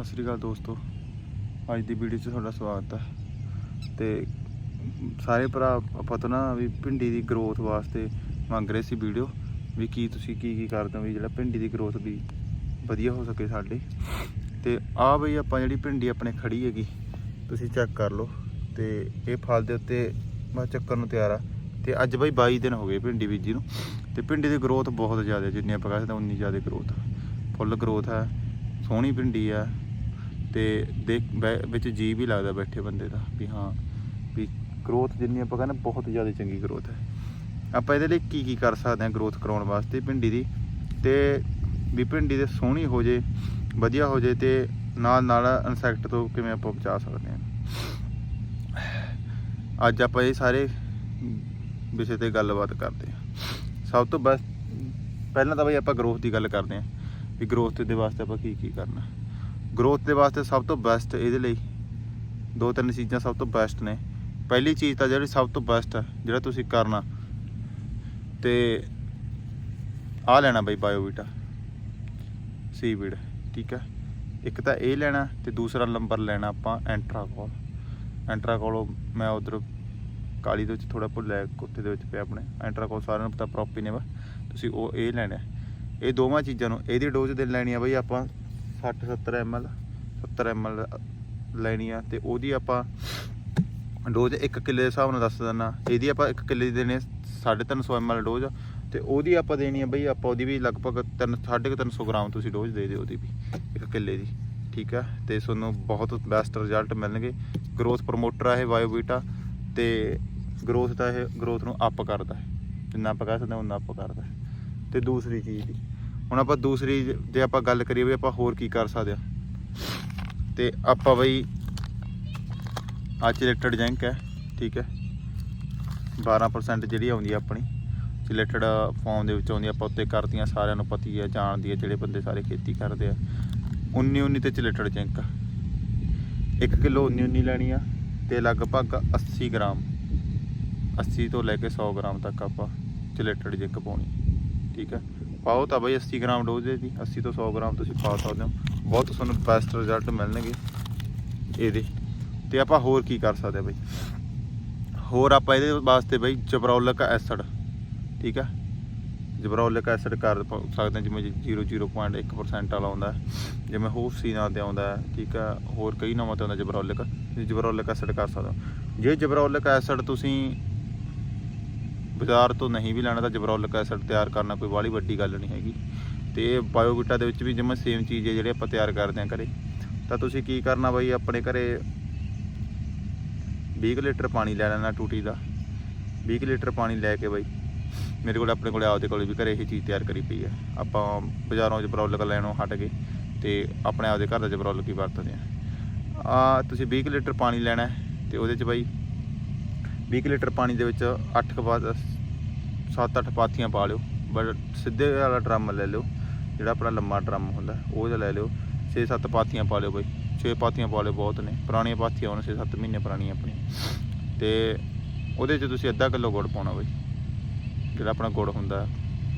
ਸਤਿ ਸ਼੍ਰੀ ਅਕਾਲ ਦੋਸਤੋ। ਅੱਜ ਦੀ ਵੀਡੀਓ 'ਚ ਤੁਹਾਡਾ ਸਵਾਗਤ ਹੈ। ਤੇ ਸਾਰੇ ਭਰਾ, ਆਪਾਂ ਤੋਂ ਨਾ ਵੀ ਭਿੰਡੀ ਦੀ ਗਰੋਥ ਵਾਸਤੇ ਮੰਗ ਰਹੇ ਸੀ ਵੀਡੀਓ ਵੀ ਕੀ ਤੁਸੀਂ ਕੀ ਕੀ ਕਰਦੇ ਹੋ ਵੀ ਜਿਹੜਾ ਭਿੰਡੀ ਦੀ ਗਰੋਥ ਵੀ ਵਧੀਆ ਹੋ ਸਕੇ ਸਾਡੇ। ਤੇ ਆਹ ਬਈ ਆਪਾਂ ਜਿਹੜੀ ਭਿੰਡੀ ਆਪਣੇ ਖੜੀ ਹੈਗੀ, ਤੁਸੀਂ ਚੈੱਕ ਕਰ ਲਓ। ਤੇ ਇਹ ਫਲ ਦੇ ਉੱਤੇ ਬਸ ਚੱਕਰ ਨੂੰ ਤਿਆਰ ਆ। ਤੇ ਅੱਜ ਬਈ 22 ਦਿਨ ਹੋ ਗਏ ਭਿੰਡੀ ਬੀਜੀ ਨੂੰ। ਤੇ ਭਿੰਡੀ ਦੀ ਗਰੋਥ ਬਹੁਤ ਜ਼ਿਆਦਾ ਜਿੰਨੀ ਆਪਾਂ ਕਹਿ ਸਕਦੇ ਉਨੀ ਜ਼ਿਆਦਾ ਗਰੋਥ ਫੁੱਲ ਗਰੋਥ ਹੈ, ਸੋਹਣੀ ਭਿੰਡੀ ਆ। ਤੇ ਦੇਖ, ਬੈ- ਵਿੱਚ ਜੀ ਵੀ ਲੱਗਦਾ ਬੈਠੇ ਬੰਦੇ ਦਾ ਵੀ ਹਾਂ, ਵੀ ਗਰੋਥ ਜਿੰਨੀ ਆਪਾਂ ਕਹਿੰਦੇ ਬਹੁਤ ਜ਼ਿਆਦਾ ਚੰਗੀ ਗਰੋਥ ਹੈ। ਆਪਾਂ ਇਹਦੇ ਲਈ ਕੀ ਕੀ ਕਰ ਸਕਦੇ ਹਾਂ ਗਰੋਥ ਕਰਾਉਣ ਵਾਸਤੇ ਭਿੰਡੀ ਦੀ? ਤੇ ਵੀ ਭਿੰਡੀ ਦੇ ਸੋਹਣੀ ਹੋ ਜੇ, ਵਧੀਆ ਹੋ ਜੇ ਤੇ ਨਾਲ ਨਾਲ ਇਨਸੈਕਟ ਤੋਂ ਕਿਵੇਂ ਆਪਾਂ ਬਚਾ ਸਕਦੇ ਹਾਂ? ਅੱਜ ਆਪਾਂ ਇਹ ਸਾਰੇ ਵਿਸ਼ੇ ਤੇ ਗੱਲਬਾਤ ਕਰਦੇ ਹਾਂ। ਸਭ ਤੋਂ ਬੈਸਟ ਪਹਿਲਾਂ ਤਾਂ ਬਈ ਆਪਾਂ ਗਰੋਥ ਦੀ ਗੱਲ ਕਰਦੇ ਹਾਂ। ਵੀ ਗਰੋਥ ਦੇ ਵਾਸਤੇ ਆਪਾਂ ਕੀ ਕੀ ਕਰਨਾ ਗਰੋਥ ਦੇ ਵਾਸਤੇ ਸਭ ਤੋਂ ਬੈਸਟ ਇਹਦੇ ਲਈ ਦੋ ਤਿੰਨ ਚੀਜ਼ਾਂ ਸਭ ਤੋਂ ਬੈਸਟ ਨੇ। ਪਹਿਲੀ ਚੀਜ਼ ਤਾਂ ਜਿਹੜੀ ਸਭ ਤੋਂ ਬੈਸਟ ਆ, ਜਿਹੜਾ ਤੁਸੀਂ ਕਰਨਾ। ਤੇ ਆ ਲੈਣਾ ਬਈ ਬਾਇਓਵੀਟਾ ਸੀਵੀਡ ਠੀਕ ਹੈ ਇੱਕ ਤਾਂ ਇਹ ਲੈਣਾ ਤੇ ਦੂਸਰਾ ਨੰਬਰ ਲੈਣਾ ਆਪਾਂ ਐਂਟਰਾਕੋਲ ਐਂਟਰਾਕੋਲ ਮੈਂ ਉਧਰ ਕਾਲੀ ਦੇ ਵਿੱਚ ਥੋੜਾ ਭੁੱਲਿਆ ਕੁੱਤੇ ਦੇ ਵਿੱਚ ਪਿਆ ਆਪਣੇ। ਐਂਟਰਾਕੋਲ ਸਾਰਿਆਂ ਨੂੰ ਪਤਾ ਪ੍ਰੋਪੀ ਨੇ ਵਾ ਤੁਸੀਂ ਉਹ ਇਹ ਲੈਣਾ। ਇਹ ਦੋਵਾਂ ਚੀਜ਼ਾਂ ਨੂੰ, ਇਹਦੀ ਡੋਜ਼ ਦੇ ਲੈਣੀ ਆ ਬਈ ਆਪਾਂ 60 70 ml 70 ml ਲੈਣੀ ਆ ਤੇ ਉਹਦੀ ਆਪਾਂ ਡੋਜ਼ 1 ਕਿੱਲੇ ਦੇ ਹਿਸਾਬ ਨਾਲ ਦੱਸ ਦਿੰਦਾ। ਇਹਦੀ ਆਪਾਂ 1 ਕਿੱਲੇ ਦੀ ਦੇਣੀ 350 ml ਡੋਜ਼ ਤੇ ਉਹਦੀ ਆਪਾਂ ਦੇਣੀ ਆ ਬਈ ਆਪਾਂ ਉਹਦੀ ਵੀ ਲਗਭਗ 3 350 ਗ੍ਰਾਮ ਤੁਸੀਂ ਡੋਜ਼ ਦੇ ਦਿਓ ਉਹਦੀ ਵੀ 1 ਕਿੱਲੇ ਦੀ, ਠੀਕ ਆ ਤੇ ਤੁਹਾਨੂੰ ਬਹੁਤ ਬੈਸਟ ਰਿਜ਼ਲਟ ਮਿਲਣਗੇ। ਗਰੋਥ ਪ੍ਰੋਮੋਟਰ ਆ ਇਹ ਬਾਇਓਵੀਟਾ ਤੇ ਗਰੋਥ ਦਾ ਇਹ ਗਰੋਥ ਨੂੰ ਅਪ ਕਰਦਾ ਹੈ। ਜਿੰਨਾ ਆਪਾਂ ਕਹਿ ਸਕਦੇ ਹਾਂ ਉਨਾ ਅਪ ਕਰਦਾ ਹੈ। ਤੇ ਦੂਸਰੀ ਚੀਜ਼ ਦੀ ਹੁਣ ਆਪਾਂ ਦੂਸਰੀ ਜੇ ਆਪਾਂ ਗੱਲ ਕਰੀਏ ਵੀ ਆਪਾਂ ਹੋਰ ਕੀ ਕਰ ਸਕਦੇ ਹਾਂ ਤੇ ਆਪਾਂ ਬਈ ਆ ਚਿਲੇਟਡ ਜੈਂਕ ਹੈ, ਠੀਕ ਹੈ। 12% ਜਿਹੜੀ ਆਉਂਦੀ ਆ ਆਪਣੀ ਚਿਲੇਟਡ ਫਾਰਮ ਦੇ ਵਿੱਚ ਆਉਂਦੀ ਆਪਾਂ ਉੱਤੇ ਕਰਦੀਆਂ ਸਾਰਿਆਂ ਨੂੰ ਪਤੀ ਹੈ ਜਾਣਦੀ ਹੈ ਜਿਹੜੇ ਬੰਦੇ ਸਾਰੇ ਖੇਤੀ ਕਰਦੇ ਆ। 19 19 ਤੇ ਚਿਲੇਟਡ ਜੈਂਕ 1 ਕਿਲੋ 19 19 ਲੈਣੀ ਆ, ਤੇ ਲਗਭਗ 80 ਗ੍ਰਾਮ। 80 ਤੋਂ ਲੈ ਕੇ 100 ਗ੍ਰਾਮ ਤੱਕ ਆਪਾਂ ਚਿਲੇਟਡ ਜਿੰਕ ਪਾਉਣੀ, ਠੀਕ ਹੈ। ਪਾਓ ਤਾਂ ਬਈ 80 ਗ੍ਰਾਮ ਡੋਜ਼ ਦੇ ਦੀ 80 ਤੋਂ 100 ਗ੍ਰਾਮ ਤੁਸੀਂ ਪਾ ਸਕਦੇ ਹੋ। ਬਹੁਤ ਤੁਹਾਨੂੰ ਬੈਸਟ ਰਿਜ਼ਲਟ ਮਿਲਣਗੇ ਇਹਦੇ। ਤੇ ਆਪਾਂ ਹੋਰ ਕੀ ਕਰ ਸਕਦੇ ਹਾਂ ਬਈ? ਹੋਰ ਆਪਾਂ ਇਹਦੇ ਵਾਸਤੇ ਬਈ ਜਬਰੌਲਿਕ ਐਸਿਡ ਠੀਕ ਹੈ ਜਬਰੌਲਿਕ ਐਸਿਡ ਕਰ ਪ- ਸਕਦੇ ਹਾਂ, ਜਿਵੇਂ 0.1% ਵਾਲਾ ਆਉਂਦਾ, ਜਿਵੇਂ ਹੋਫਸੀ ਨਾਂ ਤੇ ਆਉਂਦਾ, ਠੀਕ ਹੈ ਹੋਰ ਕਈ ਨਾਵਾਂ ਤੇ ਆਉਂਦਾ ਜਬਰੌਲਿਕ ਤੁਸੀਂ ਜਬਰੌਲਿਕ ਐਸਿਡ ਕਰ ਸਕਦੇ ਹੋ। ਜੇ ਜਬਰੌਲਿਕ ਐਸਿਡ ਤੁਸੀਂ ਬਾਜ਼ਾਰ ਤੋਂ ਨਹੀਂ ਵੀ ਲੈਣਾ ਤਾਂ ਜਬਰੌਲਿਕ ਐਸਿਡ ਤਿਆਰ ਕਰਨਾ ਕੋਈ ਬਾਹਲੀ ਵੱਡੀ ਗੱਲ ਨਹੀਂ ਹੈਗੀ। ਤੇ ਇਹ ਦੇ ਵਿੱਚ ਵੀ ਜਿਵੇਂ ਸੇਮ ਚੀਜ਼ ਹੈ ਜਿਹੜੇ ਆਪਾਂ ਤਿਆਰ ਕਰਦੇ ਹਾਂ ਘਰੇ। ਤਾਂ ਤੁਸੀਂ ਕੀ ਕਰਨਾ ਬਈ, ਆਪਣੇ ਘਰੇ 20 ਕੁ ਲੀਟਰ ਪਾਣੀ ਲੈ ਲੈਣਾ ਟੂਟੀ ਦਾ। 20 ਕੁ ਲੀਟਰ ਪਾਣੀ ਲੈ ਕੇ ਬਈ, ਮੇਰੇ ਕੋਲ ਆਪਣੇ ਕੋਲ ਆਪਦੇ ਕੋਲ ਵੀ ਘਰੇ ਇਹ ਚੀਜ਼ ਤਿਆਰ ਕਰੀ ਪਈ ਹੈ। ਆਪਾਂ ਬਾਜ਼ਾਰੋਂ ਜਬਰੌਲਿਕ ਲੈਣੋਂ ਹਟ ਗਏ ਤੇ ਆਪਣੇ ਆਪਦੇ ਘਰ ਦਾ ਜਬਰੌਲਿਕ ਹੀ ਵਰਤਦੇ ਆ ਆ ਤੁਸੀਂ 20 ਕੁ ਲੀਟਰ ਪਾਣੀ ਲੈਣਾ ਹੈ ਤੇ ਉਹਦੇ ਚ ਬਈ 20 ਕੁ ਲੀਟਰ ਪਾਣੀ ਦੇ ਵਿੱਚ 8 ਕੁ ਬਾਅਦ 7-8 ਪਾਥੀਆਂ ਪਾ ਲਿਓ। ਬਟ ਸਿੱਧੇ ਵਾਲਾ ਡਰਮ ਲੈ ਲਿਓ, ਜਿਹੜਾ ਆਪਣਾ ਲੰਮਾ ਡਰਮ ਹੁੰਦਾ, ਉਹ ਜਿਹਾ ਲੈ ਲਿਓ। 6-7 ਪਾਥੀਆਂ ਪਾ ਲਿਓ ਬਈ। 6 ਪਾਥੀਆਂ ਪਾ ਲਿਓ ਬਹੁਤ ਨੇ। ਪੁਰਾਣੀਆਂ ਪਾਥੀਆਂ ਹੋਣ 6-7 ਮਹੀਨੇ ਪੁਰਾਣੀਆਂ ਆਪਣੀਆਂ। ਤੇ ਉਹਦੇ 'ਚ ਤੁਸੀਂ ਅੱਧਾ ਕਿਲੋ ਗੁੜ ਪਾਉਣਾ ਬਈ। ਜਿਹੜਾ ਆਪਣਾ ਗੁੜ ਹੁੰਦਾ,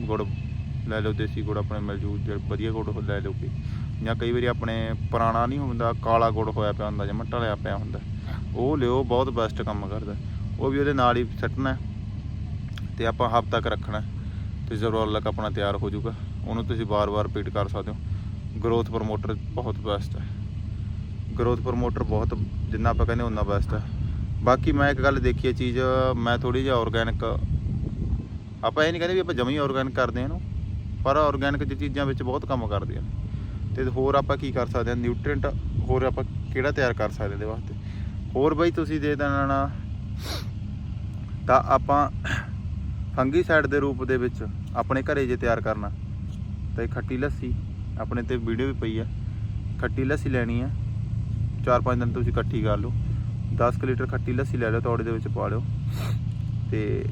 ਗੁੜ ਲੈ ਲਓ, ਦੇਸੀ ਗੁੜ ਆਪਣੇ ਮਿਲ ਜੂ ਜਿਹੜਾ ਵਧੀਆ ਗੁੜ ਲੈ ਲਓ ਕੋਈ ਜਾਂ ਕਈ ਵਾਰੀ ਆਪਣੇ ਪੁਰਾਣਾ ਨਹੀਂ ਹੁੰਦਾ, ਕਾਲਾ ਗੁੜ ਹੋਇਆ ਪਿਆ ਹੁੰਦਾ ਜਾਂ ਢਲਿਆ ਪਿਆ ਹੁੰਦਾ। ਉਹ ਲਿਓ, ਬਹੁਤ ਬੈਸਟ ਕੰਮ ਕਰਦਾ। ਉਹ ਵੀ ਉਹਦੇ ਨਾਲ ਹੀ ਸੱਟਣਾ ਤੇ ਆਪਾਂ ਹਫ਼ਤਾ ਤੱਕ ਰੱਖਣਾ ਤੇ ਜ਼ਰੂਰ ਆਪਣਾ ਤਿਆਰ ਹੋ ਜਾਊਗਾ। ਉਹਨੂੰ ਤੁਸੀਂ ਵਾਰ-ਵਾਰ ਰਿਪੀਟ ਕਰ ਸਕਦੇ ਹੋ। ਗਰੋਥ ਪ੍ਰੋਮੋਟਰ ਬਹੁਤ ਬੈਸਟ ਹੈ। ਗਰੋਥ ਪ੍ਰੋਮੋਟਰ ਬਹੁਤ ਜਿੰਨਾ ਆਪਾਂ ਕਹਿੰਦੇ ਉਨਾ ਬੈਸਟ ਹੈ। ਬਾਕੀ ਮੈਂ ਇੱਕ ਗੱਲ ਦੇਖੀ ਹੈ ਚੀਜ਼, ਮੈਂ ਥੋੜੀ ਜਿਹਾ ਆਰਗੈਨਿਕ ਆਪਾਂ ਇਹ ਨਹੀਂ ਕਹਿੰਦੇ ਵੀ ਆਪਾਂ ਜਮੀ ਆਰਗੈਨਿਕ ਕਰਦੇ ਹਾਂ ਇਹਨੂੰ, ਪਰ ਆਰਗੈਨਿਕ ਦੀ ਚੀਜ਼ਾਂ ਵਿੱਚ ਬਹੁਤ ਕੰਮ ਕਰਦੇ ਆ ਤੇ ਹੋਰ ਆਪਾਂ ਕੀ ਕਰ ਸਕਦੇ ਹਾਂ? ਨਿਊਟ੍ਰੀਐਂਟ ਹੋਰ ਆਪਾਂ ਕਿਹੜਾ ਤਿਆਰ ਕਰ ਸਕਦੇ ਇਹਦੇ ਵਾਸਤੇ? ਹੋਰ ਬਈ ਤੁਸੀਂ ਦੇ ਦੇਣਾ ਤਾਂ ਆਪਾਂ ਫੰਗੀਸਾਈਡ ਦੇ ਰੂਪ ਦੇ ਵਿੱਚ ਆਪਣੇ ਘਰੇ ਜੇ ਤਿਆਰ ਕਰਨਾ। ਤਾਂ ਇਹ ਖੱਟੀ ਲੱਸੀ ਆਪਣੇ ਤੇ ਵੀਡੀਓ ਵੀ ਪਈ ਆ। ਖੱਟੀ ਲੱਸੀ ਲੈਣੀ ਆ। 4-5 ਦਿਨ ਤੁਸੀਂ ਇਕੱਠੀ ਕਰ ਲਓ। 10 ਕੁ ਲੀਟਰ ਖੱਟੀ ਲੱਸੀ ਲੈ ਲਓ ਤੌੜੇ ਦੇ ਵਿੱਚ ਪਾ ਲਿਓ। ਤੇ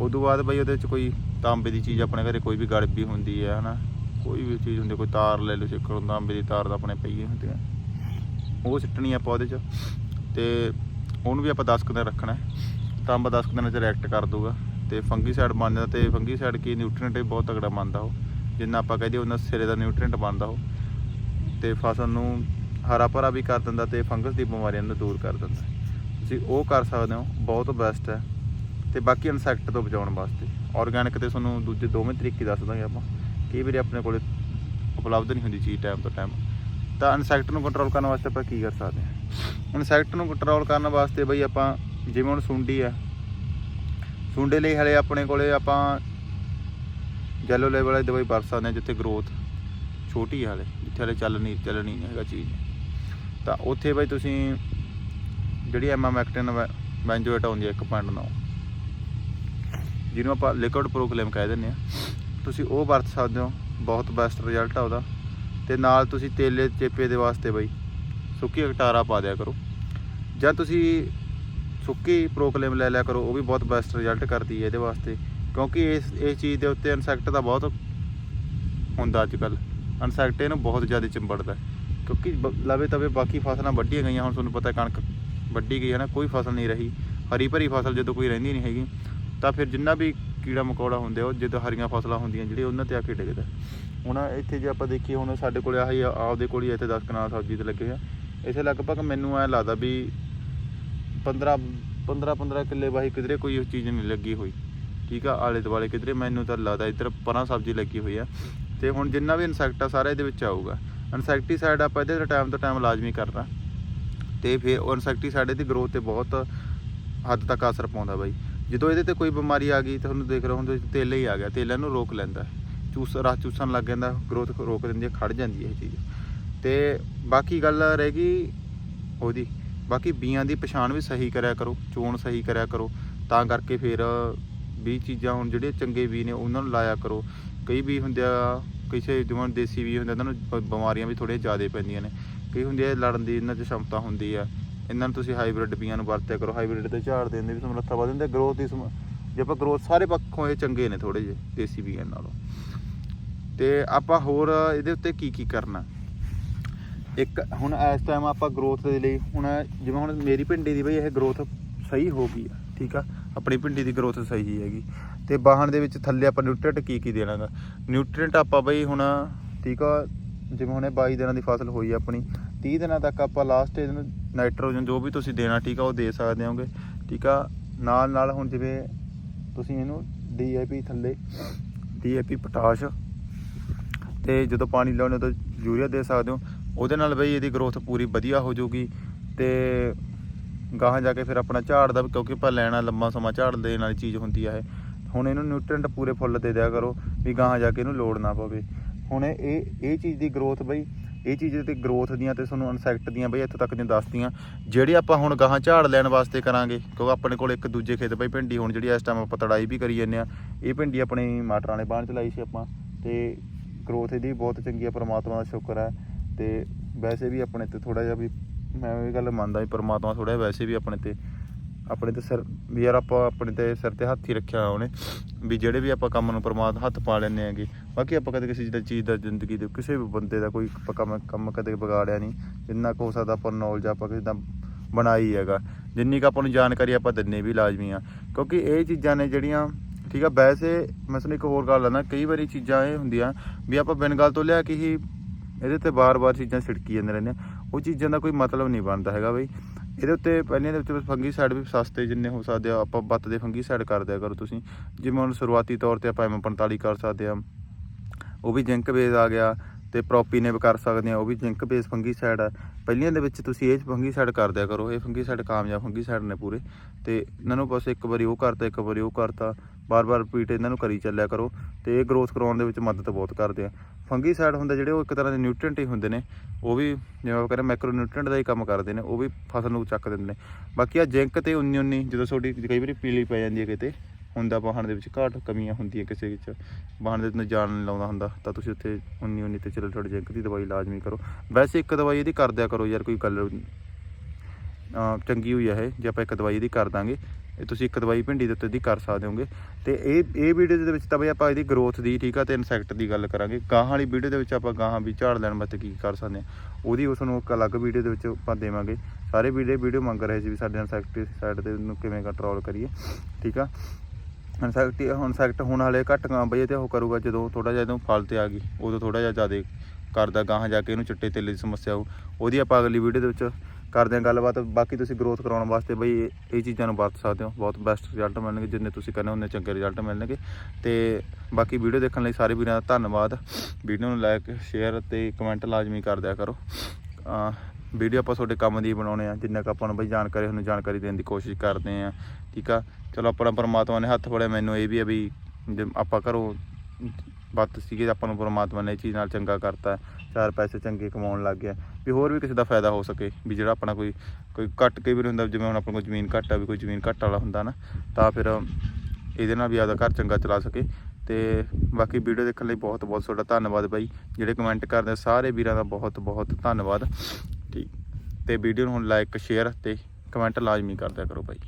ਉਦੋਂ ਬਾਅਦ ਬਈ ਉਹਦੇ ਵਿੱਚ ਕੋਈ ਤਾਂਬੇ ਦੀ ਚੀਜ਼ ਆਪਣੇ ਘਰੇ ਕੋਈ ਵੀ ਗੜਬੀ ਹੁੰਦੀ ਹੈ ਹਨਾ। ਕੋਈ ਵੀ ਚੀਜ਼ ਹੁੰਦੀ ਕੋਈ ਤਾਰ ਲੈ ਲਓ ਸਿੱਕੜ ਤਾਂਬੇ ਦੀ ਤਾਰ ਤਾਂ ਆਪਣੇ ਪਈ ਹੁੰਦੀਆਂ ਉਹ ਸਿੱਟਣੀ ਆਪਾਂ ਉਹਦੇ 'ਚ। ਤੇ ਉਹਨੂੰ ਵੀ ਆਪਾਂ 10 ਕੁ ਦਿਨ ਰੱਖਣਾ। ਹੈ। ਤਾਂਬਾ 10 ਕੁ ਦਿਨਾਂ 'ਚ ਰਿਐਕਟ ਕਰ ਦੂਗਾ ਤੇ ਫੰਗੀਸਾਈਡ ਬਣ ਜਾਂਦਾ ਤੇ ਫੰਗੀਸਾਈਡ ਕੀ ਨਿਊਟ੍ਰੀਐਂਟ ਵੀ ਬਹੁਤ ਤਗੜਾ ਬਣਦਾ ਉਹ। ਜਿੰਨਾ ਆਪਾਂ ਕਹਦੇ ਉਹਨਾਂ ਸਿਰੇ ਦਾ ਨਿਊਟ੍ਰੀਐਂਟ ਬਣਦਾ ਉਹ। ਤੇ ਫਸਲ ਨੂੰ ਹਰਾ ਭਰਾ ਵੀ ਕਰ ਦਿੰਦਾ ਤੇ ਫੰਗਸ ਦੀ ਬਿਮਾਰੀਆਂ ਨੂੰ ਦੂਰ ਕਰ ਦਿੰਦਾ। ਤੁਸੀਂ ਉਹ ਕਰ ਸਕਦੇ ਹੋ, ਬਹੁਤ ਬੈਸਟ ਹੈ। ਤੇ ਬਾਕੀ ਇਨਸੈਕਟ ਤੋਂ ਬਚਾਉਣ ਵਾਸਤੇ। ਆਰਗੈਨਿਕ ਤੇ ਤੁਹਾਨੂੰ ਦੂਜੇ ਦੋਵੇਂ ਤਰੀਕੇ ਦੱਸ ਦਾਂਗੇ ਆਪਾਂ। ਕਈ ਵਾਰੀ ਆਪਣੇ ਕੋਲੇ ਉਪਲਬਧ ਨਹੀਂ ਹੁੰਦੀ ਚੀਜ਼ ਟਾਈਮ ਤੋਂ ਟਾਈਮ ਤਾਂ ਇਨਸੈਕਟ ਨੂੰ ਕੰਟਰੋਲ ਕਰਨ ਵਾਸਤੇ ਆਪਾਂ ਕੀ ਕਰ ਸਕਦੇ ਹਾਂ? ਇਨਸੈਕਟ ਨੂੰ ਕੰਟਰੋਲ ਕਰਨ ਵਾਸਤੇ ਬਈ ਆਪਾਂ ਜਿਵੇਂ ਹੁਣ ਸੁੰਡੀ ਆ। ਸੁੰਡੇ ਲਈ ਹਲੇ ਆਪਣੇ ਕੋਲੇ ਆਪਾਂ ਜੈਲੋ ਲੈਵਲ ਵਾਲੀ ਦਵਾਈ ਵਰਤ ਸਕਦੇ ਹਾਂ, ਜਿੱਥੇ ਗਰੋਥ ਛੋਟੀ ਹੈ ਹਲੇ, ਜਿੱਥੇ ਹਲੇ ਚੱਲ ਨਹੀਂ ਚੱਲ ਨਹੀਂ ਹੈਗਾ ਚੀਜ਼। ਤਾਂ ਉੱਥੇ ਬਈ ਤੁਸੀਂ ਜਿਹੜੀ ਐਮਾਮੈਕਟਿਨ ਬੈਂਜੋਏਟ ਆਉਂਦੀ ਹੈ 1.9 ਜਿਹਨੂੰ ਆਪਾਂ ਲਿਕਵਿਡ ਪ੍ਰੋਕਲੇਮ ਕਹਿ ਦਿੰਦੇ ਆ ਤੁਸੀਂ ਉਹ ਵਰਤ ਸਕਦੇ ਹੋ, ਬਹੁਤ ਬੈਸਟ ਰਿਜ਼ਲਟ ਆ ਉਹਦਾ। ਤੇ ਨਾਲ ਤੁਸੀਂ ਤੇਲੇ, ਚੇਪੇ ਦੇ ਵਾਸਤੇ ਬਈ ਸੁੱਕੀ ਕਟਾਰਾ ਪਾ ਦਿਆ ਕਰੋ। ਜਾਂ ਤੁਸੀਂ ਸੁੱਕੀ ਪ੍ਰੋਕਲੇਮ ਲੈ ਲਿਆ ਕਰੋ, ਉਹ ਵੀ ਬਹੁਤ ਬੈਸਟ ਰਿਜ਼ਲਟ ਕਰਦੀ ਹੈ ਇਹਦੇ ਵਾਸਤੇ। ਕਿਉਂਕਿ ਇਸ ਇਸ ਚੀਜ਼ ਦੇ ਉੱਤੇ ਇਨਸੈਕਟ ਦਾ ਬਹੁਤ ਹੁੰਦਾ ਅੱਜ ਕੱਲ ਇਨਸੈਕਟ ਇਹਨੂੰ ਬਹੁਤ ਜ਼ਿਆਦਾ ਚਿੰਬੜਦਾ ਕਿਉਂਕਿ ਬ- ਲਵੇ ਤਵੇ ਬਾਕੀ ਫਸਲਾਂ ਵੱਢੀਆਂ ਗਈਆਂ ਹੁਣ, ਤੁਹਾਨੂੰ ਪਤਾ ਕਣਕ ਵੱਢੀ ਗਈ ਹੈ ਨਾ, ਕੋਈ ਫਸਲ ਨਹੀਂ ਰਹੀ। ਹਰੀ ਭਰੀ ਫਸਲ ਜਦੋਂ ਕੋਈ ਰਹਿੰਦੀ ਨਹੀਂ ਹੈਗੀ, ਤਾਂ ਫਿਰ ਜਿੰਨਾ ਵੀ ਕੀੜਾ ਮਕੌੜਾ ਹੁੰਦੇ ਉਹ ਜਦੋਂ ਹਰੀਆਂ ਫਸਲਾਂ ਹੁੰਦੀਆਂ, ਜਿਹੜੇ ਉਹਨਾਂ ਤੇ ਆ ਕੇ ਡਿੱਗਦਾ ਹੁਣ ਇੱਥੇ ਜੇ ਆਪਾਂ ਦੇਖੀਏ, ਹੁਣ ਸਾਡੇ ਕੋਲ ਆਹੀ ਆ- ਆਪਦੇ ਕੋਲ ਹੀ ਇੱਥੇ 10 ਕਨਾਲ ਸਬਜ਼ੀ ਤੇ ਲੱਗੇ ਆ। ਇਥੇ ਲਗਭਗ ਮੈਨੂੰ ਐ ਲੱਗਦਾ ਵੀ 15 15 15 ਕਿੱਲੇ ਵਾਹੀ ਕਿਧਰੇ ਕੋਈ ਉਹ ਚੀਜ਼ ਨਹੀਂ ਲੱਗੀ ਹੋਈ। ਠੀਕ ਆ, ਆਲੇ ਦੁਆਲੇ ਕਿਧਰੇ ਮੈਨੂੰ ਤਾਂ ਲੱਗਦਾ ਇੱਧਰ ਪਰਾਂ ਸਬਜ਼ੀ ਲੱਗੀ ਹੋਈ ਆ। ਤੇ ਹੁਣ ਜਿੰਨਾ ਵੀ ਇਨਸੈਕਟ ਆ, ਸਾਰਾ ਇਹਦੇ ਵਿੱਚ ਆਊਗਾ। ਇਨਸੈਕਟੀਸਾਈਡ ਆਪਾਂ ਇਹਦੇ ਟਾਈਮ ਤੋਂ ਟਾਈਮ ਲਾਜ਼ਮੀ ਕਰਨਾ। ਤੇ ਫਿਰ ਉਹ ਇਨਸੈਕਟੀਸਾਈਡ ਦੀ ਗਰੋਥ ਤੇ ਬਹੁਤ ਹੱਦ ਤੱਕ ਅਸਰ ਪਾਉਂਦਾ ਬਾਈ। ਜਦੋਂ ਇਹਦੇ ਤੇ ਕੋਈ ਬਿਮਾਰੀ ਆ ਗਈ, ਤੁਹਾਨੂੰ ਦੇਖ ਰਹੇ ਹੋ ਹੁਣ ਤੇਲੇ ਹੀ ਆ ਗਿਆ ਤੇਲਾਂ ਨੂੰ ਰੋਕ ਲੈਂਦਾ। ਚੂਸ ਰਸ ਚੂਸਣ ਲੱਗ ਜਾਂਦਾ ਗਰੋਥ ਰੋਕ ਦਿੰਦੀ ਹੈ ਖੜ ਜਾਂਦੀ ਹੈ ਇਹ ਚੀਜ਼। ਤੇ ਬਾਕੀ ਗੱਲ ਰਹਿ ਗਈ ਉਹਦੀ। ਬਾਕੀ ਬੀਆਂ ਦੀ ਪਛਾਣ ਵੀ ਸਹੀ ਕਰਿਆ ਕਰੋ, ਚੋਣ ਸਹੀ ਕਰਿਆ ਕਰੋ, ਤਾਂ ਕਰਕੇ ਫਿਰ ਵੀ ਚੀਜ਼ਾਂ ਹੁਣ ਜਿਹੜੇ ਚੰਗੇ ਬੀ ਨੇ ਉਹਨਾਂ ਨੂੰ ਲਾਇਆ ਕਰੋ। ਕਈ ਬੀ ਹੁੰਦੇ ਆ, ਕਿਸੇ ਜਿਵੇਂ ਦੇਸੀ ਬੀ ਹੁੰਦੇ ਆ, ਉਹਨਾਂ ਨੂੰ ਬਿਮਾਰੀਆਂ ਵੀ ਥੋੜ੍ਹੀਆਂ ਜ਼ਿਆਦਾ ਪੈਂਦੀਆਂ ਨੇ। ਕਈ ਹੁੰਦੇ ਆ ਲੜਨ ਦੀ ਇਹਨਾਂ 'ਚ ਸ਼ਮਤਾ ਹੁੰਦੀ ਆ। ਇਹਨਾਂ ਨੂੰ ਤੁਸੀਂ ਹਾਈਬ੍ਰਿਡ ਬੀਆਂ ਨੂੰ ਵਰਤਿਆ ਕਰੋ, ਹਾਈਬ੍ਰਿਡ 'ਤੇ ਝਾੜ ਦੇ ਦਿੰਦੇ ਵੀ ਤੁਹਾਨੂੰ ਲੱਥਾ ਵਧ ਦਿੰਦੇ ਗਰੋਥ ਦੀ ਸਮ- ਜੇ ਆਪਾਂ ਗਰੋਥ ਸਾਰੇ ਪੱਖੋਂ ਇਹ ਚੰਗੇ ਨੇ ਥੋੜੇ ਜਿਹੇ, ਦੇਸੀ ਬੀਆਂ ਨਾਲੋਂ। ਤੇ ਆਪਾਂ ਹੋਰ ਇਹਦੇ ਉੱਤੇ ਕੀ ਕੀ ਕਰਨਾ? ਇੱਕ ਹੁਣ ਇਸ ਟਾਈਮ ਆਪਾਂ ਗਰੋਥ ਦੇ ਲਈ, ਹੁਣ ਜਿਵੇਂ ਹੁਣ ਮੇਰੀ ਭਿੰਡੀ ਦੀ ਬਈ ਇਹ ਗਰੋਥ ਸਹੀ ਹੋ ਗਈ ਆ, ਠੀਕ ਆ? ਆਪਣੀ ਭਿੰਡੀ ਦੀ ਗਰੋਥ ਸਹੀ ਹੈਗੀ। ਤੇ ਬਾਹਣ ਦੇ ਵਿੱਚ ਥੱਲੇ ਆਪਾਂ ਨਿਊਟ੍ਰੀਐਂਟ ਕੀ ਕੀ ਦੇਣਾਗਾ? ਨਿਊਟ੍ਰੀਐਂਟ ਆਪਾਂ ਬਈ ਹੁਣ, ਠੀਕ ਆ, ਜਿਵੇਂ ਹੁਣੇ ਇਹ 22 ਦਿਨਾਂ ਦੀ ਫਸਲ ਹੋਈ ਆਪਣੀ 30 ਦਿਨਾਂ ਤੱਕ ਆਪਾਂ ਲਾਸਟ ਇਹਨੂੰ ਨਾਈਟ੍ਰੋਜਨ ਜੋ ਵੀ ਤੁਸੀਂ ਦੇਣਾ, ਠੀਕ ਆ, ਉਹ ਦੇ ਸਕਦੇ ਹੋਗੇ, ਠੀਕ ਆ? ਨਾਲ ਨਾਲ ਹੁਣ ਜਿਵੇਂ ਤੁਸੀਂ ਇਹਨੂੰ ਡੀਏਪੀ ਥੱਲੇ ਡੀਏਪੀ ਪੋਟਾਸ਼, ਤੇ ਜਦੋਂ ਪਾਣੀ ਲਾਉਣੇ ਉਦੋਂ ਯੂਰੀਆ ਦੇ ਸਕਦੇ ਹੋ। ਉਹਦੇ ਨਾਲ ਬਈ ਇਹਦੀ ਗਰੋਥ ਪੂਰੀ ਵਧੀਆ ਹੋ ਜਾਊਗੀ ਤੇ ਗਾਹਾਂ ਜਾ ਕੇ ਫਿਰ ਆਪਣਾ ਝਾੜ ਦਾ ਕਿਉਂਕਿ ਆਪਾਂ ਲੈਣਾ ਲੰਮਾ ਸਮਾਂ ਝਾੜ ਦੇਣ ਵਾਲੀ ਚੀਜ਼ ਹੁੰਦੀ ਆ ਇਹ। ਹੁਣ ਇਹਨੂੰ ਨਿਊਟ੍ਰੀਐਂਟ ਪੂਰੇ ਫੁੱਲ ਦੇ ਦਿਆ ਕਰੋ ਵੀ ਗਾਹਾਂ ਜਾ ਕੇ ਇਹਨੂੰ ਲੋੜ ਨਾ ਪਵੇ। ਹੁਣ ਇਹ ਇਹ ਚੀਜ਼ ਦੀ ਗਰੋਥ ਬਈ, ਇਹ ਚੀਜ਼ ਤੇ ਗਰੋਥ ਦੀਆਂ ਤੇ ਤੁਹਾਨੂੰ ਇਨਸੈਕਟ ਦੀਆਂ ਬਈ ਇੱਥੋਂ ਤੱਕ ਦੀਆਂ ਦੱਸਤੀਆਂ। ਜਿਹੜੇ ਆਪਾਂ ਹੁਣ ਗਾਹਾਂ ਝਾੜ ਲੈਣ ਵਾਸਤੇ ਕਰਾਂਗੇ, ਕਿਉਂਕਿ ਆਪਣੇ ਕੋਲ ਇੱਕ ਦੂਜੇ ਖੇਤ ਬਈ ਭਿੰਡੀ ਹੁਣ ਜਿਹੜੀ ਇਸ ਟਾਈਮ ਆਪਾਂ ਤੜਾਈ ਵੀ ਕਰੀ ਜਾਂਦੇ ਆ, ਇਹ ਭਿੰਡੀ ਆਪਣੀ ਮਾਟਰਾਂ ਵਾਲੇ ਬਾਣ ਚ ਲਾਈ ਸੀ ਆਪਾਂ। ਤੇ ਗਰੋਥ ਇਹਦੀ ਬਹੁਤ ਚੰਗੀ ਆ, ਪ੍ਰਮਾਤਮਾ ਦਾ ਸ਼ੁਕਰ ਹੈ ਤੇ ਵੈਸੇ ਵੀ ਆਪਣੇ ਤੇ ਥੋੜਾ ਜਿਹਾ ਵੀ ਮੈਂ ਇਹ ਗੱਲ ਮੰਨਦਾ ਵੀ ਪਰਮਾਤਮਾ ਥੋੜਾ ਜਿਹਾ ਵੈਸੇ ਵੀ ਆਪਣੇ ਤੇ ਆਪਣੇ ਤੇ ਸਿਰ, ਵੀ ਯਾਰ ਆਪਾਂ ਆਪਣੇ ਤੇ ਸਿਰ ਤੇ ਹੱਥ ਹੀ ਰੱਖਿਆ ਹੋਇਆ ਉਹਨੇ, ਵੀ ਜਿਹੜੇ ਵੀ ਆਪਾਂ ਕੰਮ ਨੂੰ ਪਰਮਾਤਮਾ ਹੱਥ ਪਾ ਲੈਂਦੇ ਆਂਗੇ ਬਾਕੀ ਆਪਾਂ ਕਦੇ ਕਿਸੇ ਚੀਜ਼ ਦਾ ਚੀਜ਼ ਦਾ ਜ਼ਿੰਦਗੀ ਦੇ, ਕਿਸੇ ਵੀ ਬੰਦੇ ਦਾ ਕੋਈ ਆਪਾਂ ਕੰਮ ਕੰਮ ਕਦੇ ਵਿਗਾੜਿਆ ਨਹੀਂ, ਜਿੰਨਾ ਕੁ ਹੋ ਸਕਦਾ ਆਪਾਂ ਨੌਲੇਜ ਆਪਾਂ ਕਿਸੇ ਦਾ ਬਣਾਈ ਹੈਗਾ, ਜਿੰਨੀ ਕੁ ਆਪਾਂ ਨੂੰ ਜਾਣਕਾਰੀ ਆਪਾਂ ਦਿੰਨੇ ਵੀ ਲਾਜ਼ਮੀ ਆ, ਕਿਉਂਕਿ ਇਹ ਚੀਜ਼ਾਂ ਨੇ ਜਿਹੜੀਆਂ, ਠੀਕ ਆ, ਵੈਸੇ ਮੈਂ ਤੁਹਾਨੂੰ ਇੱਕ ਹੋਰ ਗੱਲ ਆ ਨਾ ਕਈ ਵਾਰੀ ਚੀਜ਼ਾਂ ਇਹ ਹੁੰਦੀਆਂ ਵੀ ਆਪਾਂ ਬਿਨ ਗੱਲ ਤੋਂ ਲਿਆ ਕੇ ਹੀ ਇਹਦੇ ਤੇ ਬਾਰ-ਬਾਰ ਚੀਜ਼ਾਂ ਛਿੜਕੀ ਜਾਂਦੇ ਰਹਿੰਦੇ ਉਹ ਚੀਜ਼ਾਂ ਦਾ ਕੋਈ ਮਤਲਬ ਨਹੀਂ ਬਣਦਾ ਹੈਗਾ ਬਈ। ਇਹਦੇ ਉੱਤੇ ਪਹਿਲੀਆਂ ਦੇ ਵਿੱਚ ਫੰਗੀ ਸਾਈਡ ਵੀ ਸਸਤੇ ਜਿੰਨੇ ਹੋ ਸਕਦੇ ਆ, ਆਪਾਂ ਬੱਤ ਦੇ ਫੰਗੀ ਸਾਈਡ ਕਰ ਦਿਆ ਕਰੋ ਤੁਸੀਂ। ਜਿਵੇਂ ਹੁਣ ਸ਼ੁਰੂਆਤੀ ਤੌਰ ਤੇ ਆਪਾਂ M45 ਕਰ ਸਕਦੇ ਆ। ਉਹ ਵੀ ਜਿੰਕ ਬੇਸ ਆ ਗਿਆ। ਤੇ ਪ੍ਰੋਪੀ ਨੇ ਵੀ ਕਰ ਸਕਦੇ ਆ, ਉਹ ਵੀ ਜਿੰਕ ਬੇਸ ਫੰਗੀਸਾਈਡ ਆ। ਪਹਿਲੀਆਂ ਦੇ ਵਿੱਚ ਤੁਸੀਂ ਇਹ ਫੰਗੀਸਾਈਡ ਕਰ ਦਿਆ ਕਰੋ, ਇਹ ਫੰਗੀਸਾਈਡ ਕਾਮਯਾਬ ਫੰਗੀ ਸਾਈਡ ਨੇ ਪੂਰੇ। ਤੇ ਇਹਨਾਂ ਨੂੰ ਬਸ ਇੱਕ ਵਾਰੀ ਉਹ ਕਰਤਾ, ਇੱਕ ਵਾਰੀ ਉਹ ਕਰਤਾ, ਬਾਰ-ਬਾਰ ਰਿਪੀਟ ਇਹਨਾਂ ਨੂੰ ਕਰੀ ਚੱਲਿਆ ਕਰੋ ਤੇ ਇਹ ਗਰੋਥ ਕਰਾਉਣ ਦੇ ਵਿੱਚ ਮਦਦ ਬਹੁਤ ਕਰਦੇ ਆ। ਫੰਗੀ ਸਾਈਡ ਹੁੰਦੇ ਜਿਹੜੇ ਉਹ ਇੱਕ ਤਰ੍ਹਾਂ ਦੇ ਨਿਊਟ੍ਰੀਐਂਟ ਹੀ ਹੁੰਦੇ ਨੇ, ਉਹ ਵੀ ਜਿਵੇਂ ਆਪਾਂ ਕਹਿੰਦੇ ਮਾਈਕਰੋ ਨਿਊਟ੍ਰੀਐਂਟ ਦਾ ਹੀ ਕੰਮ ਕਰਦੇ ਨੇ, ਉਹ ਵੀ ਫਸਲ ਨੂੰ ਚੱਕ ਦਿੰਦੇ ਨੇ। ਬਾਕੀ ਆ ਜਿੰਕ ਤੇ 19 19 ਜਦੋਂ ਤੁਹਾਡੀ ਕਈ ਵਾਰੀ ਪੀਲੀ ਪੈ ਜਾਂਦੀ ਹੈ ਕਿਤੇ ਹੁੰਦਾ ਵਾਹਨ ਦੇ ਵਿੱਚ ਘਾਟ ਕਮੀਆਂ ਹੁੰਦੀਆਂ ਕਿਸੇ ਵਿੱਚ। ਵਾਹਨ ਦੇ ਉੱਤੇ ਜਾਨ ਨਹੀਂ ਲਾਉਂਦਾ ਹੁੰਦਾ, ਤਾਂ ਤੁਸੀਂ ਉੱਥੇ 19 19 ਤੇ ਚਲੋ ਤੁਹਾਡੀ ਜਿੰਕ ਦੀ ਦਵਾਈ ਲਾਜ਼ਮੀ ਕਰੋ। ਵੈਸੇ ਇੱਕ ਦਵਾਈ ਇਹਦੀ ਕਰ ਦਿਆ ਕਰੋ ਯਾਰ, ਕੋਈ ਗੱਲ ਚੰਗੀ ਹੋਈ ਹੈ ਇਹ, ਜੇ ਆਪਾਂ ਇੱਕ ਦਵਾਈ ਇਹਦੀ ਕਰ ਦਾਂਗੇ, ਇਹ ਤੁਸੀਂ ਇੱਕ ਦਵਾਈ ਭਿੰਡੀ ਦੇ ਉੱਤੇ ਦੀ ਕਰ ਸਕਦੇ ਹੋਗੇ। ਤੇ ਇਹ ਇਹ ਵੀਡੀਓ ਦੇ ਵਿੱਚ ਤਾਂ ਬਈ ਆਪਾਂ ਇਹਦੀ ਗਰੋਥ ਦੀ, ਠੀਕ ਆ, ਤੇ ਇਨਸੈਕਟ ਦੀ ਗੱਲ ਕਰਾਂਗੇ। ਗਾਹਾਂ ਵਾਲੀ ਵੀਡੀਓ ਦੇ ਵਿੱਚ ਆਪਾਂ ਗਾਹਾਂ ਵੀ ਝਾੜ ਲੈਣ ਵਾਸਤੇ ਕੀ ਕਰ ਸਕਦੇ ਹਾਂ ਉਹਦੀ ਉਸ ਨੂੰ ਇੱਕ ਅਲੱਗ ਵੀਡੀਓ ਦੇ ਵਿੱਚ ਆਪਾਂ ਦੇਵਾਂਗੇ। ਸਾਰੇ ਵੀਡੀਓ ਵੀਡੀਓ ਮੰਗ ਰਹੇ ਸੀ ਵੀ ਸਾਡੇ ਇਨਸੈਕਟ ਸਾਈਡ ਤੇ ਨੂੰ ਕਿਵੇਂ ਕੰਟਰੋਲ ਕਰੀਏ, ਠੀਕ ਆ? ਇਨਸੈਕਟ ਇਨਸੈਕਟ ਹੁਣ ਹਾਲੇ ਘੱਟ ਗਾ ਬਈ ਤੇ ਉਹ ਕਰੂਗਾ ਜਦੋਂ ਥੋੜਾ ਜਿਹਾ ਇਹਨੂੰ ਫਲ ਤੇ ਆ ਗਈ, ਉਦੋਂ ਥੋੜਾ ਜਿਹਾ ਜ਼ਿਆਦਾ ਕਰਦਾ ਗਾਹਾਂ ਜਾ ਕੇ ਇਹਨੂੰ ਚਿੱਟੇ ਤੇਲੇ ਦੀ ਸਮੱਸਿਆ ਹੋ ਉਹਦੀ ਆਪਾਂ ਅਗਲੀ ਵੀਡੀਓ ਦੇ ਵਿੱਚ ਕਰਦੇ ਹਾਂ ਗੱਲਬਾਤ। ਬਾਕੀ ਤੁਸੀਂ ਗਰੋਥ ਕਰਾਉਣ ਵਾਸਤੇ ਬਈ ਇਹ- ਇਹ ਚੀਜ਼ਾਂ ਨੂੰ ਵਰਤ ਸਕਦੇ ਹੋ। ਬਹੁਤ ਬੈਸਟ ਰਿਜ਼ਲਟ ਮਿਲਣਗੇ, ਜਿੰਨੇ ਤੁਸੀਂ ਕਰਨੇ ਉਹਨੇ ਚੰਗੇ ਰਿਜ਼ਲਟ ਮਿਲਣਗੇ। ਤੇ ਬਾਕੀ ਵੀਡੀਓ ਦੇਖਣ ਲਈ ਸਾਰੇ ਵੀਰਾਂ ਦਾ ਧੰਨਵਾਦ। ਵੀਡੀਓ ਨੂੰ ਲਾਈਕ ਸ਼ੇਅਰ ਤੇ ਕਮੈਂਟ ਲਾਜ਼ਮੀ ਕਰ ਦਿਆ ਕਰੋ। ਵੀਡੀਓ ਆਪਾਂ ਤੁਹਾਡੇ ਕੰਮ ਦੀ ਬਣਾਉਣੇ ਆ, ਜਿੰਨਾ ਕੁ ਆਪਾਂ ਨੂੰ ਬਈ ਜਾਣਕਾਰੀ, ਤੁਹਾਨੂੰ ਜਾਣਕਾਰੀ ਦੇਣ ਦੀ ਕੋਸ਼ਿਸ਼ ਕਰਦੇ ਆ, ਠੀਕ ਆ? ਚਲੋ ਆਪਣਾ ਪਰਮਾਤਮਾ ਨੇ ਹੱਥ ਫੜਿਆ, ਮੈਨੂੰ ਇਹ ਵੀ ਆ ਵੀ ਜੇ ਆਪਾਂ ਘਰੋਂ ਬੱਤ ਸੀਗੇ, ਆਪਾਂ ਨੂੰ ਪਰਮਾਤਮਾ ਨੇ ਇਹ ਚੀਜ਼ ਨਾਲ ਚੰਗਾ ਕਰਤਾ, ਚਾਰ ਪੈਸੇ ਚੰਗੇ ਕਮਾਉਣ ਲੱਗ ਗਿਆ, ਵੀ ਹੋਰ ਵੀ ਕਿਸੇ ਦਾ ਫਾਇਦਾ ਹੋ ਸਕੇ, ਵੀ ਜਿਹੜਾ ਆਪਣਾ ਕੋਈ ਕੋਈ ਘੱਟ ਕਈ ਵਾਰ ਹੁੰਦਾ, ਜਿਵੇਂ ਹੁਣ ਆਪਣਾ ਕੋਈ ਜ਼ਮੀਨ ਘੱਟ ਆ, ਵੀ ਕੋਈ ਜ਼ਮੀਨ ਘੱਟ ਵਾਲਾ ਹੁੰਦਾ ਨਾ, ਤਾਂ ਫਿਰ ਇਹਦੇ ਨਾਲ ਵੀ ਆਪਦਾ ਘਰ ਚੰਗਾ ਚਲਾ ਸਕੇ, ਤੇ ਬਾਕੀ ਵੀਡੀਓ ਦੇਖਣ ਲਈ ਬਹੁਤ ਬਹੁਤ ਤੁਹਾਡਾ ਧੰਨਵਾਦ ਬਾਈ, ਜਿਹੜੇ ਕਮੈਂਟ ਕਰਦੇ ਸਾਰੇ ਵੀਰਾਂ ਦਾ ਬਹੁਤ ਬਹੁਤ ਧੰਨਵਾਦ। ਠੀਕ। ਤੇ ਵੀਡੀਓ ਨੂੰ ਹੁਣ ਲਾਈਕ ਸ਼ੇਅਰ ਤੇ ਕਮੈਂਟ ਲਾਜ਼ਮੀ ਕਰ ਦਿਆ ਕਰੋ ਬਾਈ